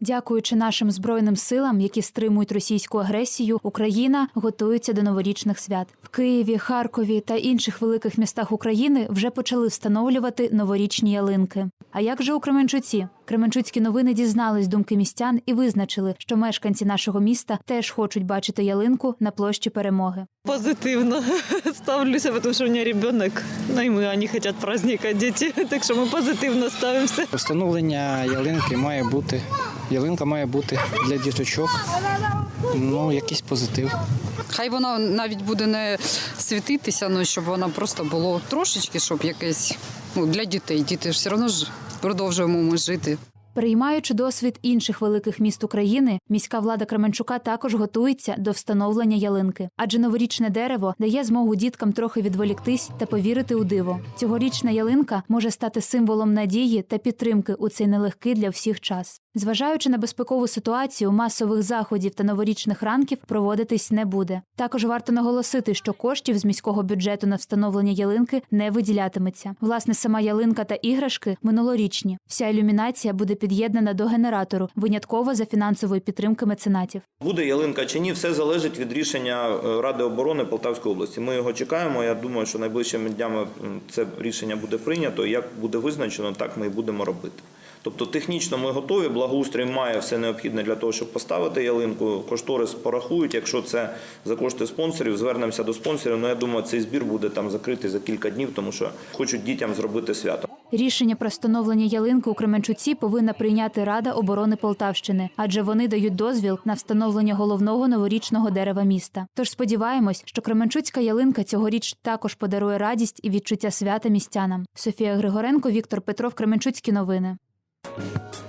Дякуючи нашим збройним силам, які стримують російську агресію, Україна готується до новорічних свят. В Києві, Харкові та інших великих містах України вже почали встановлювати новорічні ялинки. А як же у Кременчуці? Кременчуцькі новини дізнались думки містян і визначили, що мешканці нашого міста теж хочуть бачити ялинку на площі перемоги. Позитивно ставлюся, тому що у мене ребенок, ну і ми вони хочуть праздника, діти, так що ми позитивно ставимося. Встановлення ялинки має бути. Ялинка має бути для діточок. Ну, якийсь позитив. Хай вона навіть буде не світитися, ну щоб вона просто було трошечки, щоб якесь ну, для дітей. Діти ж все одно ж продовжуємо ми жити. Приймаючи досвід інших великих міст України, міська влада Кременчука також готується до встановлення ялинки, адже новорічне дерево дає змогу діткам трохи відволіктись та повірити у диво. Цьогорічна ялинка може стати символом надії та підтримки у цей нелегкий для всіх час. Зважаючи на безпекову ситуацію, масових заходів та новорічних ранків проводитись не буде. Також варто наголосити, що коштів з міського бюджету на встановлення ялинки не виділятиметься. Власне, сама ялинка та іграшки минулорічні. Вся ілюмінація буде під'єднана до генератору, винятково за фінансової підтримки меценатів. Буде ялинка чи ні, все залежить від рішення е, Ради оборони Полтавської області. Ми його чекаємо. Я думаю, що найближчими днями це рішення буде прийнято. Як буде визначено, так ми і будемо робити. Тобто технічно ми готові, благоустрій має все необхідне для того, щоб поставити ялинку. Кошторис порахують. Якщо це за кошти спонсорів, звернемося до спонсорів. Ну я думаю, цей збір буде там закритий за кілька днів, тому що хочуть дітям зробити свято. Рішення про встановлення ялинки у Кременчуці повинна прийняти Рада оборони Полтавщини, адже вони дають дозвіл на встановлення головного новорічного дерева міста. Тож сподіваємось, що Кременчуцька ялинка цьогоріч також подарує радість і відчуття свята містянам. Софія Григоренко, Віктор Петров, Кременчуцькі новини. Bye.